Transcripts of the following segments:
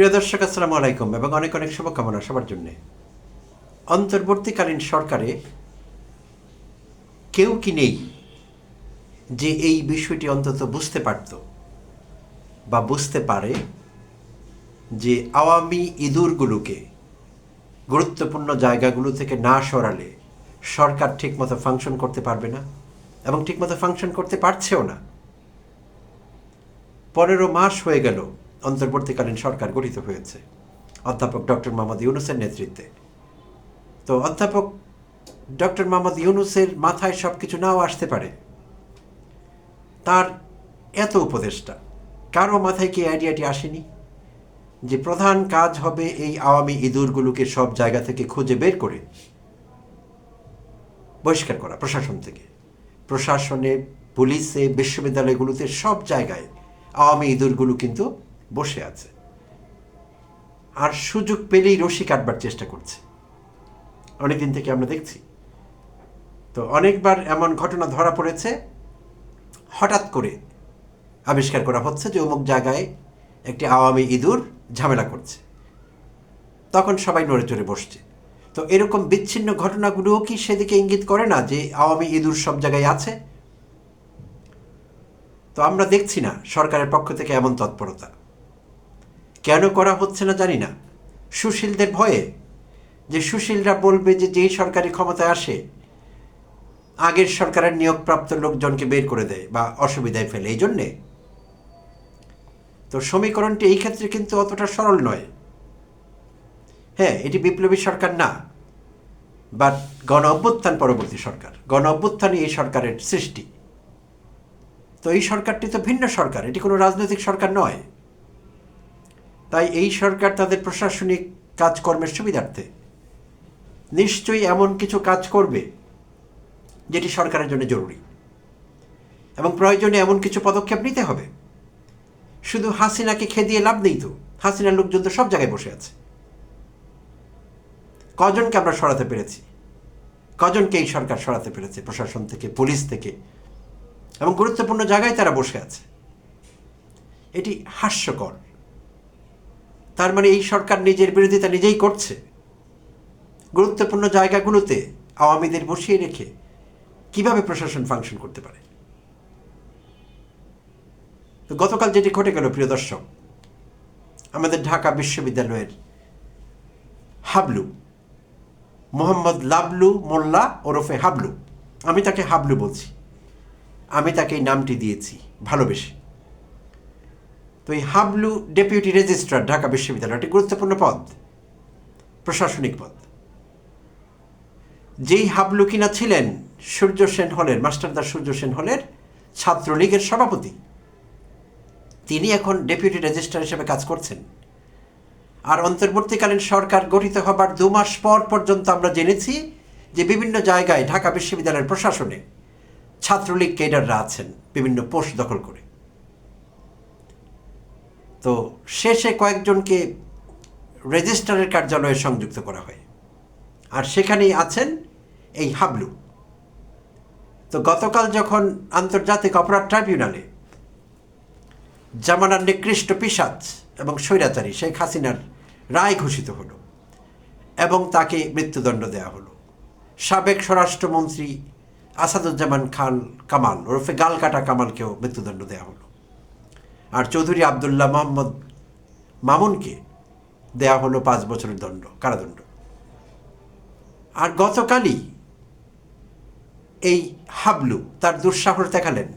প্রিয় দর্শক, আসসালামু আলাইকুম এবং অনেক অনেক শুভকামনা সবার জন্যে। অন্তর্বর্তীকালীন সরকারে কেউ কি নেই যে এই বিষয়টি অন্তত বুঝতে পারত বা বুঝতে পারে যে আওয়ামী ইঁদুরগুলোকে গুরুত্বপূর্ণ জায়গাগুলো থেকে না সরালে সরকার ঠিকমতো ফাংশন করতে পারবে না এবং ঠিকমতো ফাংশন করতে পারছেও না। পনেরো মাস হয়ে গেল অন্তর্বর্তীকালীন সরকার গঠিত হয়েছে। অধ্যাপক ডক্টর মোহাম্মদ ইউনুসের নেতৃত্বে। তো অধ্যাপক ডক্টর মোহাম্মদ ইউনুসের মাথায় সব কিছু নাও আসতে পারে। তার এত উপদেশটা কারও মাথায় কি আইডিয়াটি আসেনি? যে প্রধান কাজ হবে এই আওয়ামী ইঁদুরগুলোকে সব জায়গা থেকে খুঁজে বের করে বহিষ্কার করা প্রশাসন থেকে। প্রশাসনে, পুলিশে, বিশ্ববিদ্যালয়গুলোতে সব জায়গায় আওয়ামী ইঁদুরগুলো কিন্তু বসে আছে। আর সুযোগ পেলেই রশি কাটবার চেষ্টা করছে। অনেকদিন থেকে আমরা দেখছি। তো অনেকবার এমন ঘটনা ধরা পড়েছে, হঠাৎ করে আবিষ্কার করা হচ্ছে যে অমুক জায়গায় একটি আওয়ামী ইঁদুর ঝামেলা করছে। তখন সবাই নড়ে চড়ে বসছে। তো এরকম বিচ্ছিন্ন ঘটনাগুলোও কি সেদিকে ইঙ্গিত করে না যে আওয়ামী ইঁদুর সব জায়গায় আছে? তো আমরা দেখছি না সরকারের পক্ষ থেকে এমন তৎপরতা। কেন করা হচ্ছে না জানি না। সুশীলদের ভয়ে যে সুশীলরা বলবে যে যেই সরকারি ক্ষমতায় আসে, আগের সরকারের নিয়োগপ্রাপ্ত লোকজনকে বের করে দেয় বা অসুবিধায় ফেলে, এই জন্যে। তো সমীকরণটি এই ক্ষেত্রে কিন্তু অতটা সরল নয়। হ্যাঁ এটি বিপ্লবী সরকার না, বাট গণ অভ্যুত্থান পরবর্তী সরকার। গণ অভ্যুত্থানই এই সরকারের সৃষ্টি। তো এই সরকারটি তো ভিন্ন সরকার, এটি কোনো রাজনৈতিক সরকার নয়। তাই এই সরকার তাদের প্রশাসনিক কাজকর্মের সুবিধার্থে নিশ্চয়ই এমন কিছু কাজ করবে যেটি সরকারের জন্য জরুরি এবং প্রয়োজনে এমন কিছু পদক্ষেপ নিতে হবে। শুধু হাসিনাকে খেদিয়ে লাভ নেই তো, হাসিনার লোকজন তো সব জায়গায় বসে আছে। কজনকে আমরা সরাতে পেরেছি? কজনকে এই সরকার সরাতে পেরেছে? প্রশাসন থেকে, পুলিশ থেকে? এবং গুরুত্বপূর্ণ জায়গায় তারা বসে আছে। এটি হাস্যকর। তার মানে এই সরকার নিজের বিরোধিতা নিজেই করছে। গুরুত্বপূর্ণ জায়গাগুলোতে আওয়ামীদের বসিয়ে রেখে কীভাবে প্রশাসন ফাংশন করতে পারে? তো গতকাল যেটি ঘটে গেল, প্রিয় দর্শক, আমাদের ঢাকা বিশ্ববিদ্যালয়ের হাবলু, মোহাম্মদ লাবলু মোল্লা ওরফে হাবলু। আমি তাকে হাবলু বলছি। আমি তাকে এই নামটি দিয়েছি ভালোবেসে। তো এই হাবলু ডেপুটি রেজিস্ট্রার, ঢাকা বিশ্ববিদ্যালয়, একটি গুরুত্বপূর্ণ পদ, প্রশাসনিক পদ। যেই হাবলু কিনা ছিলেন সূর্য সেন হলের, মাস্টারদার সূর্য সেন হলের ছাত্রলীগের সভাপতি, তিনি এখন ডেপুটি রেজিস্ট্রার হিসেবে কাজ করছেন। আর অন্তর্বর্তীকালীন সরকার গঠিত হবার দু মাস পর পর্যন্ত আমরা জেনেছি যে বিভিন্ন জায়গায় ঢাকা বিশ্ববিদ্যালয়ের প্রশাসনে ছাত্রলীগ কেডাররা আছেন, বিভিন্ন পোস্ট দখল করে। তো শেষে কয়েকজনকে রেজিস্ট্রারের কার্যালয়ে সংযুক্ত করা হয়। আর সেখানেই আছেন এই হাবলু। তো গতকাল যখন আন্তর্জাতিক অপরাধ ট্রাইব্যুনালে জামানার নিকৃষ্ট পিসাজ এবং স্বৈরাচারী শেখ হাসিনার রায় ঘোষিত হলো এবং তাকে মৃত্যুদণ্ড দেওয়া হলো, সাবেক স্বরাষ্ট্রমন্ত্রী আসাদুজ্জামান খান কামাল ওরফে গালকাটা কামালকেও মৃত্যুদণ্ড দেওয়া হলো। আর চৌধুরী আবদুল্লাহ মোহাম্মদ মামুনকে দেওয়া হলো পাঁচ বছরের দণ্ড, কারাদণ্ড। আর গতকালই এই হাবলু তার দুঃসাহস দেখালেন।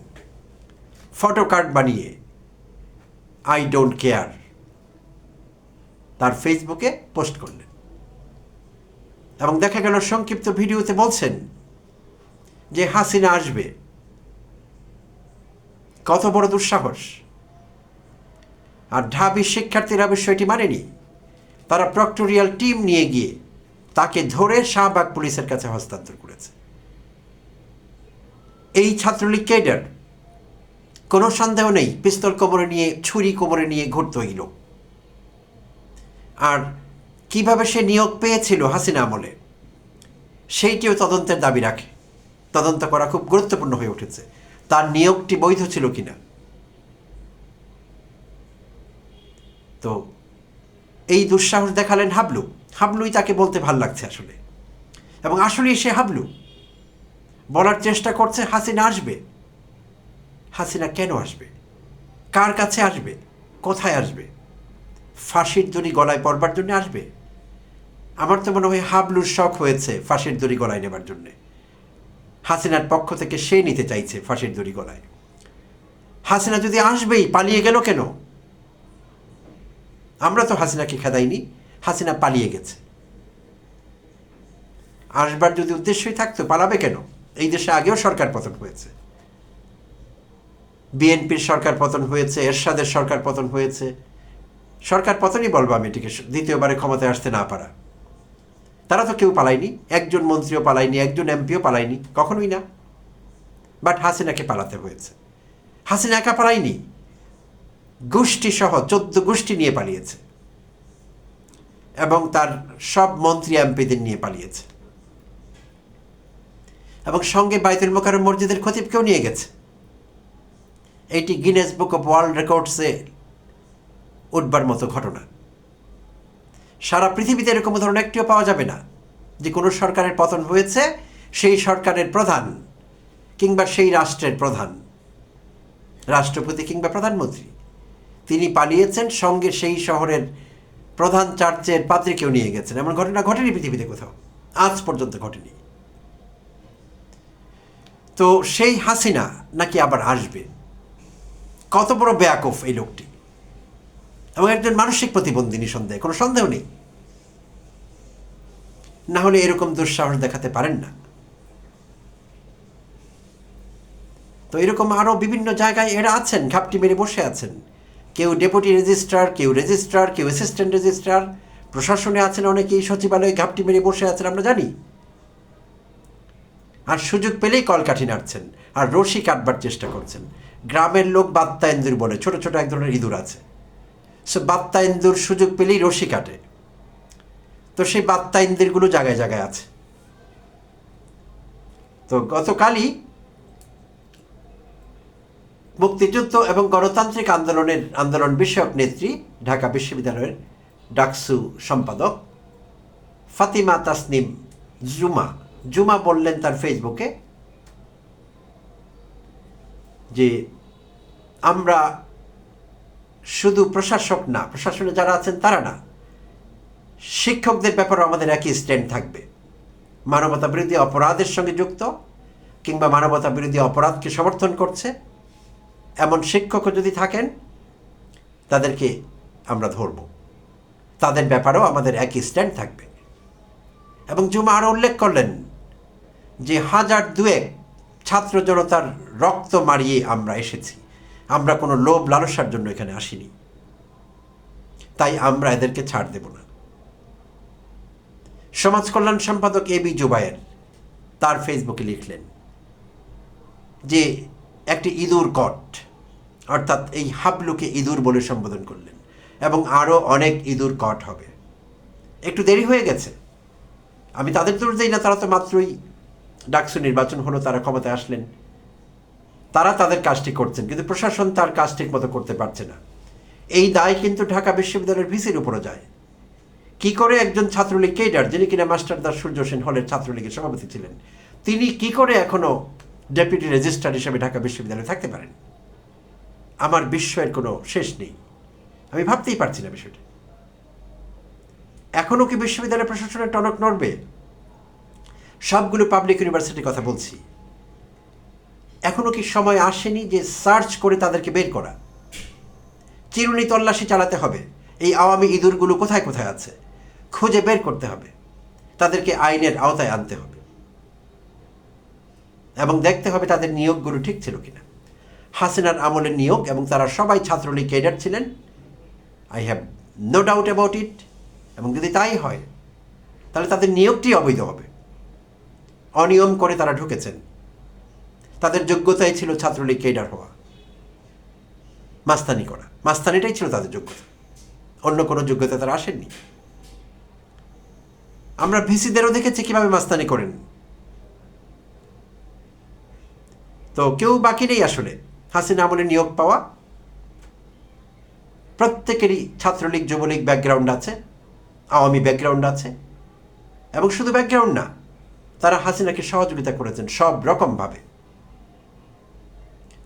ফটো কার্ড বানিয়ে আই ডোন্ট কেয়ার তার ফেসবুকে পোস্ট করলেন। এবং দেখা গেল সংক্ষিপ্ত ভিডিওতে বলছেন যে হাসিনা আসবে। কত বড় দুঃসাহস। আর ঢাবি শিক্ষার্থীরা বিষয়টি মানেনি। তারা প্রক্টোরিয়াল টিম নিয়ে গিয়ে তাকে ধরে শাহবাগ পুলিশের কাছে হস্তান্তর করেছে। এই ছাত্রলীগ কেডার কোনো সন্দেহ নেই, পিস্তল কোমরে নিয়ে, ছুরি কোমরে নিয়ে ঘুরত এই লোক। আর কীভাবে সে নিয়োগ পেয়েছিল হাসিনা আমলে, সেইটিও তদন্তের দাবি রাখে। তদন্ত করা খুব গুরুত্বপূর্ণ হয়ে উঠেছে। তার নিয়োগটি বৈধ ছিল কিনা? তো এই দুঃসাহস দেখালেন হাবলু। হাবলুই তাকে বলতে ভালো লাগছে আসলে। এবং আসলেই সে হাবলু। বলার চেষ্টা করছে, হাসিনা আসবে। হাসিনা কেন আসবে? কার কাছে আসবে? কোথায় আসবে? ফাঁসির দড়ি গলায় পড়বার জন্য আসবে? আমার তো মনে হয় হাবলুর শখ হয়েছে ফাঁসির দড়ি গলায় নেবার জন্যে। হাসিনার পক্ষ থেকে সে নিতে চাইছে ফাঁসির দড়ি গলায়। হাসিনা যদি আসবেই, পালিয়ে গেল কেন? আমরা তো হাসিনাকে খেদাইনি, হাসিনা পালিয়ে গেছে। আসবার যদি উদ্দেশ্যই থাকতো, পালাবে কেন? এই দেশে আগেও সরকার পতন হয়েছে। বিএনপির সরকার পতন হয়েছে, এরশাদের সরকার পতন হয়েছে। সরকার পতনই বলব আমি এটিকে, দ্বিতীয়বারে ক্ষমতায় আসতে না পারা। তারা তো কেউ পালায়নি, একজন মন্ত্রীও পালায়নি, একজন এমপিও পালায়নি, কখনোই না। বাট হাসিনাকে পালাতে হয়েছে। হাসিনা একা পালায়নি গোষ্ঠী সহ চোদ্দ গোষ্ঠী নিয়ে পালিয়েছে। এবং তার সব মন্ত্রী এমপিদের নিয়ে পালিয়েছে। এবং সঙ্গে বাইতুল মোকারম মসজিদের খতিবকেও নিয়ে গেছে। এটি গিনেস বুক অফ ওয়ার্ল্ড রেকর্ডসে উঠবার মতো ঘটনা। সারা পৃথিবীতে এরকম ধরনের একটিও পাওয়া যাবে না। যে কোনো সরকারের পতন হয়েছে, সেই সরকারের প্রধান কিংবা সেই রাষ্ট্রের প্রধান। রাষ্ট্রপতি কিংবা প্রধানমন্ত্রী। তিনি পালিয়েছেন, সঙ্গে সেই শহরের প্রধান চার্চের পাত্রীকেও নিয়ে গেছেন। এমন ঘটনা ঘটেনি পৃথিবীতে কোথাও। আজ পর্যন্ত ঘটেনি। তো সেই হাসিনা নাকি আবার আসবে? কত বড় ব্যাকফ এই লোকটি? এবং একজন মানসিক প্রতিবন্ধী নিঃসন্দেহে, কোনো সন্দেহ নেই? না হলে এরকম দুঃসাহস দেখাতে পারেন না। তো এরকম আরও বিভিন্ন জায়গায় এরা আছেন, ঘাপটি মেরে বসে আছেন। কেউ ডেপুটি রেজিস্ট্রার, কেউ রেজিস্ট্রার, কেউ অ্যাসিস্ট্যান্ট রেজিস্ট্রার, প্রশাসনে আছেন অনেকেই, সচিবালয়ে ঘাপটি মেরে বসে আছেন, আমরা জানি। আর সুযোগ পেলেই কলকাঠি নাড়ছেন, আর রশি কাটবার চেষ্টা করছেন। গ্রামের লোক বাত্তা ইন্দুর বলে, ছোট ছোট এক ধরনের ইঁদুর আছে। সে বাত্তা ইন্দুর সুযোগ পেলেই রশি কাটে। তো সেই বাত্তা ইন্দিরগুলো জায়গায় জায়গায় আছে। তো গতকালই মুক্তিযুদ্ধ এবং গণতান্ত্রিক আন্দোলনের আন্দোলন বিষয়ক নেত্রী ঢাকা বিশ্ববিদ্যালয়ের ডাকসু সম্পাদক ফাতিমা তাসনিম জুমা। জুমা বললেন তার ফেসবুকে যে আমরা শুধু প্রশাসক না, প্রশাসনে যারা আছেন তারা না, শিক্ষকদের ব্যাপারেও আমাদের একই স্ট্যান্ড থাকবে। মানবতা বিরোধী অপরাধের সঙ্গে যুক্ত কিংবা মানবতা বিরোধী অপরাধকে সমর্থন করছে। এমন শিক্ষকও যদি থাকেন, তাদেরকে আমরা ধরব। তাদের ব্যাপারেও আমাদের একই স্ট্যান্ড থাকবে। এবং জুমা আরও উল্লেখ করলেন যে হাজার দুয়েক ছাত্র জনতার রক্ত মারিয়ে আমরা এসেছি। আমরা কোনো লোভ লালসার জন্য এখানে আসিনি। তাই আমরা এদেরকে ছাড় দেব না। সমাজ কল্যাণ সম্পাদক এ বি জুবায়ের তার ফেসবুকে লিখলেন যে একটি ইঁদুর কট অর্থাৎ এই হাবলুকে ইঁদুর বলে সম্বোধন করলেন, এবং আরও অনেক ইঁদুর কট হবে। একটু দেরি হয়ে গেছে। আমি তাদের দোষ দিই না, তারা তো মাত্রই ডাকসু নির্বাচন হলো, তারা ক্ষমতায় আসলেন। তারা তাদের কাজটি করছেন, কিন্তু প্রশাসন তার কাজ ঠিক মতো করতে পারছে না। এই দায় কিন্তু ঢাকা বিশ্ববিদ্যালয়ের ভিসির উপরও যায়। কি করে একজন ছাত্রলীগ কেডার, যিনি কিনা মাস্টারদার সূর্য সেন হলের ছাত্রলীগের সভাপতি ছিলেন, তিনি কি করে এখনও ডেপুটি রেজিস্ট্রার হিসেবে ঢাকা বিশ্ববিদ্যালয়ে থাকতে পারেন। আমার বিস্ময়ের কোনো শেষ নেই। আমি ভাবতেই পারছি না বিষয়টা। এখনও কি বিশ্ববিদ্যালয় প্রশাসনের টনক নড়বে? সবগুলো পাবলিক ইউনিভার্সিটির কথা বলছি। এখনও কি সময় আসেনি যে সার্চ করে তাদেরকে বের করা? চিরুনি তল্লাশি চালাতে হবে। এই আওয়ামী ইঁদুরগুলো কোথায় কোথায় আছে? খুঁজে বের করতে হবে। তাদেরকে আইনের আওতায় আনতে হবে। এবং দেখতে হবে তাদের নিয়োগগুলো ঠিক ছিল কিনা। হাসিনার আমলের নিয়োগ এবং তারা সবাই ছাত্রলীগ ক্যাডার ছিলেন। I have no doubt about it এবং যদি তাই হয়, তাহলে তাদের নিয়োগটি অবৈধ হবে। অনিয়ম করে তারা ঢুকেছেন। তাদের যোগ্যতাই ছিল ছাত্রলীগ ক্যাডার হওয়া। মাস্তানি করা। মাস্তানিটাই ছিল তাদের যোগ্যতা। অন্য কোনো যোগ্যতা তারা আসেননি। আমরা ভিসিদেরও দেখেছি কীভাবে মাস্তানি করেন। তো কেউ বাকি নেই আসলে। হাসিনা আমলে নিয়োগ পাওয়া। প্রত্যেকেরই ছাত্রলীগ, যুবলীগ ব্যাকগ্রাউন্ড আছে, আওয়ামী ব্যাকগ্রাউন্ড আছে। এবং শুধু ব্যাকগ্রাউন্ড না, তারা হাসিনাকে সহযোগিতা করেছেন সব রকমভাবে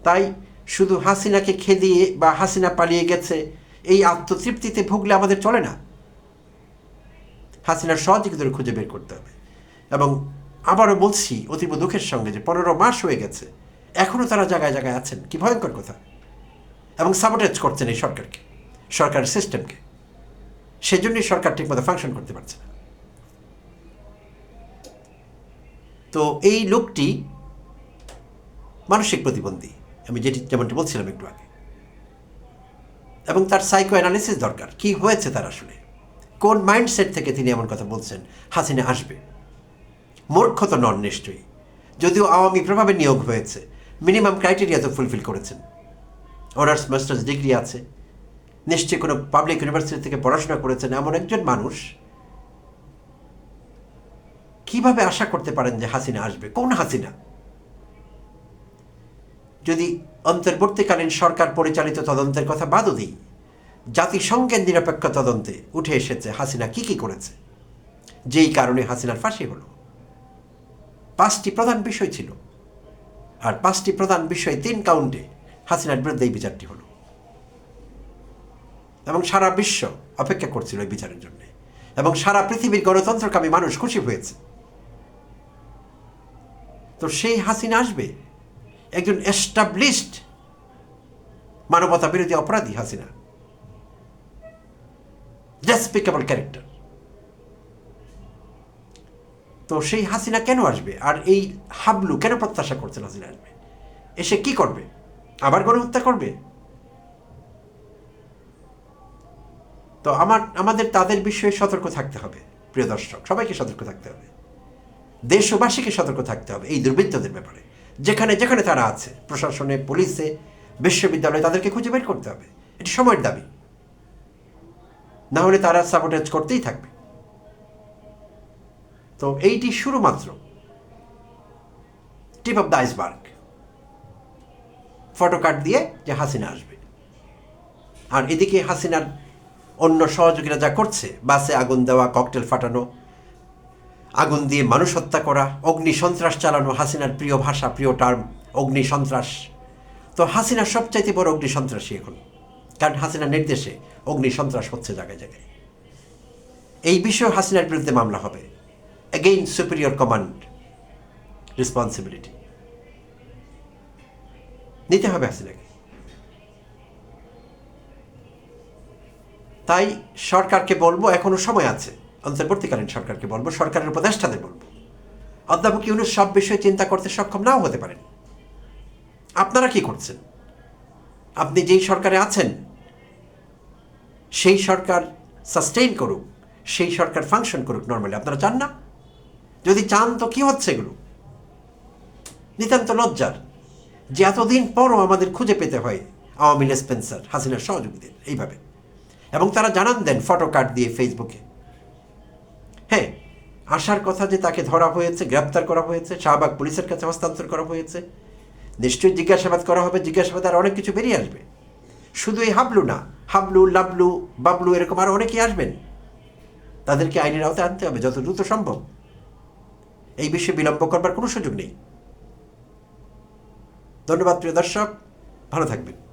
তাই শুধু হাসিনাকে খেদিয়ে বা হাসিনা পালিয়ে গেছে, এই আত্মতৃপ্তিতে ভুগলে আমাদের চলে না। হাসিনার সহযোগিতার খুঁজে বের করতে হবে। এবং আবারও বলছি, অতীব দুঃখের সঙ্গে যে পনেরো মাস হয়ে গেছে এখনও তারা জায়গায় জায়গায় আছেন। কি ভয়ঙ্কর কথা। এবং সাবোটেজ করছেন এই সরকারকে, সরকারের সিস্টেমকে সেজন্যই সরকার ঠিকমতো ফাংশন করতে পারছে না। তো এই লোকটি মানসিক প্রতিবন্ধী। আমি যেটি, যেমনটি বলছিলাম একটু আগে। এবং তার সাইকো অ্যানালিসিস দরকার। কি হয়েছে তার আসলে? কোন মাইন্ডসেট থেকে তিনি এমন কথা বলছেন? হাসিনা আসবে। মূর্খ তো নন নিশ্চয়ই। যদিও আওয়ামী প্রভাবে নিয়োগ হয়েছে। মিনিমাম ক্রাইটেরিয়া তো ফুলফিল করেছেন। অনার্স মাস্টার্স ডিগ্রি আছে। নিশ্চয়ই কোনো পাবলিক ইউনিভার্সিটি থেকে পড়াশোনা করেছেন এমন একজন মানুষ। কীভাবে আশা করতে পারেন যে হাসিনা আসবে? কোন হাসিনা? যদি অন্তর্বর্তীকালীন সরকার পরিচালিত তদন্তের কথা বাদও দিই, জাতিসংঘের নিরপেক্ষ তদন্তে উঠে এসেছে হাসিনা কি কি করেছে। যেই কারণে হাসিনার ফাঁসি হলো। পাঁচটি প্রধান বিষয় ছিল। আর পাঁচটি প্রধান বিষয় তিন কাউন্টে হাসিনার বিরুদ্ধে এই বিচারটি হলো। এবং সারা বিশ্ব অপেক্ষা করছিল এই বিচারের জন্য। এবং সারা পৃথিবীর গণতন্ত্রকামী মানুষ খুশি হয়েছে। তো সেই হাসিনা আসবে একজন এস্টাবলিশড মানবতা বিরোধী অপরাধী হাসিনা। ডেসপিকেবল ক্যারেক্টার তো সেই হাসিনা কেন আসবে? আর এই হাবলু কেন প্রত্যাশা করছেন হাসিনা আসবে? এসে কি করবে? আবার গণহত্যা করবে? তো আমার, আমাদের তাদের বিষয়ে সতর্ক থাকতে হবে, প্রিয় দর্শক। সবাইকে সতর্ক থাকতে হবে। দেশবাসীকে সতর্ক থাকতে হবে, এই দুর্বৃত্তদের ব্যাপারে। যেখানে যেখানে তারা আছে, প্রশাসনে, পুলিশে, বিশ্ববিদ্যালয়ে, তাদেরকে খুঁজে বের করতে হবে। এটি সময়ের দাবি। না হলে তারা সাবোটেজ করতেই থাকবে। তো এইটি শুরুমাত্র tip of the iceberg photo card দিয়ে যে হাসিনা আসবে। আর এদিকে হাসিনার অন্য সহযোগীরা যা করছে, বাসে আগুন দেওয়া ককটেল ফাটানো, আগুন দিয়ে মানুষ হত্যা করা, অগ্নি সন্ত্রাস চালানো, হাসিনার প্রিয় ভাষা, প্রিয় টার্ম অগ্নি সন্ত্রাস। তো হাসিনা সবচাইতে বড় অগ্নি সন্ত্রাসী এখন। কারণ হাসিনার নির্দেশে অগ্নি সন্ত্রাস হচ্ছে জায়গায় জায়গায়। এই বিষয়ে হাসিনার বিরুদ্ধে মামলা হবে। অ্যাগেইন সুপিরিয়র কমান্ড রেসপন্সিবিলিটি নিতে হবে হাসিনাকে। তাই সরকারকে বলব, এখনও সময় আছে। অন্তর্বর্তীকালীন সরকারকে বলব, সরকারের উপদেষ্টাদের বলব। অধ্যাপক ইউনুস সব বিষয়ে চিন্তা করতে সক্ষম নাও হতে পারেন। আপনারা কি করছেন? আপনি যেই সরকারে আছেন, সেই সরকার সাস্টেইন করুক, সেই সরকার ফাংশন করুক নর্মালি আপনারা চান না? যদি চান তো কি হচ্ছে এগুলো? নিতান্ত লজ্জার যে এতদিন পরও আমাদের খুঁজে পেতে হয় আওয়ামী লীগ স্পেন্সার হাসিনার সহযোগীদের এইভাবে। এবং তারা জানান দেন ফটো কার্ড দিয়ে ফেসবুকে। হ্যাঁ আসার কথা যে তাকে ধরা হয়েছে, গ্রেপ্তার করা হয়েছে, শাহবাগ পুলিশের কাছে হস্তান্তর করা হয়েছে, নিশ্চয়ই জিজ্ঞাসাবাদ করা হবে, জিজ্ঞাসাবাদ আর অনেক কিছু বেরিয়ে আসবে। শুধু এই হাবলু না, হাবলু, লাবলু, বাবলু এরকম আরও অনেকেই আসবেন। তাদেরকে আইনের আওতায় আনতে হবে, যত দ্রুত সম্ভব। এই বিষয়ে বিলম্ব করবার কোনো সুযোগ নেই। ধন্যবাদ প্রিয় দর্শক। ভালো থাকবেন।